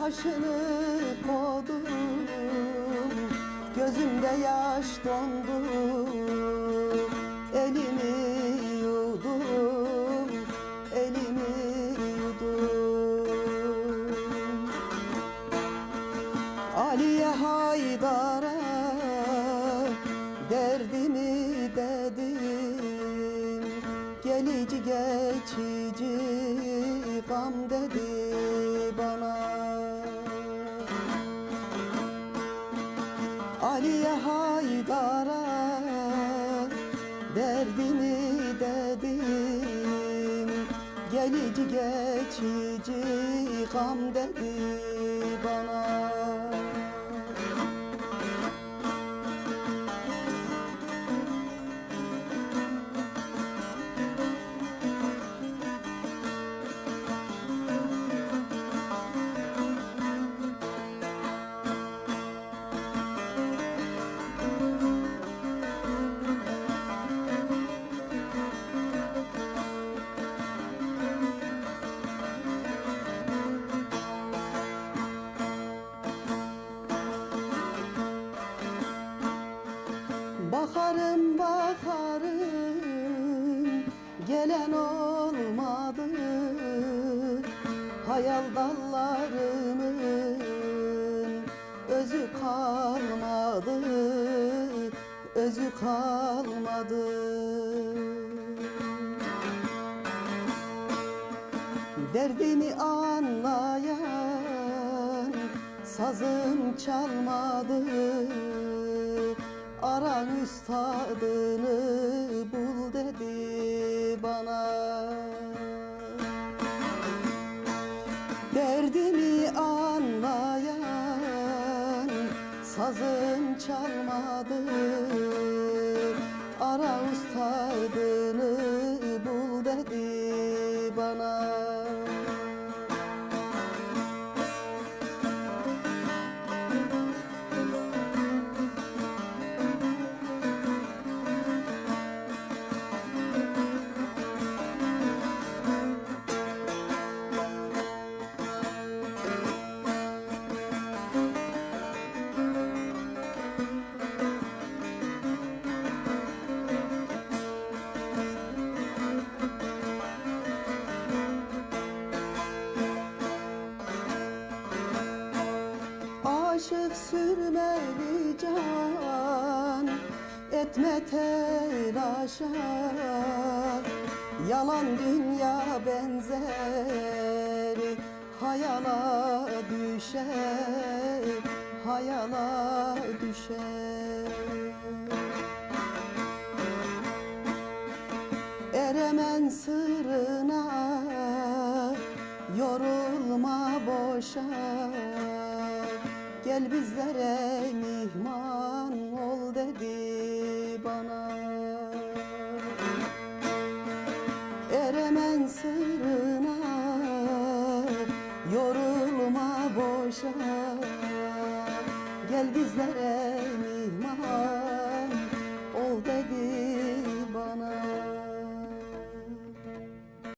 başını kodum Gözümde yaş dondu Elimi yudum Elimi yudum. Aliye Haydar'a derdimi dedim Gelici geçici gam dedi Aliye Haydar'a derdimi dedim. Gelici geçici gam dedi bana gelen olmadı. Hayal dallarımın özü kalmadı. Özü kalmadı. Derdimi anlayan sazım çalmadı. Aran üstadını bul dedi bana. Derdimi anlayan sazım çalmadı Ara ustadını bul dedi Aşık sürmeli can Etme telaşa. Yalan dünya benzer Hayala düşer Hayala düşer. Eremen sırrına Yorulma boşa Gel bizlere mihman ol dedi bana. Eremen sırrına Yorulma boşa. Gel bizlere mihman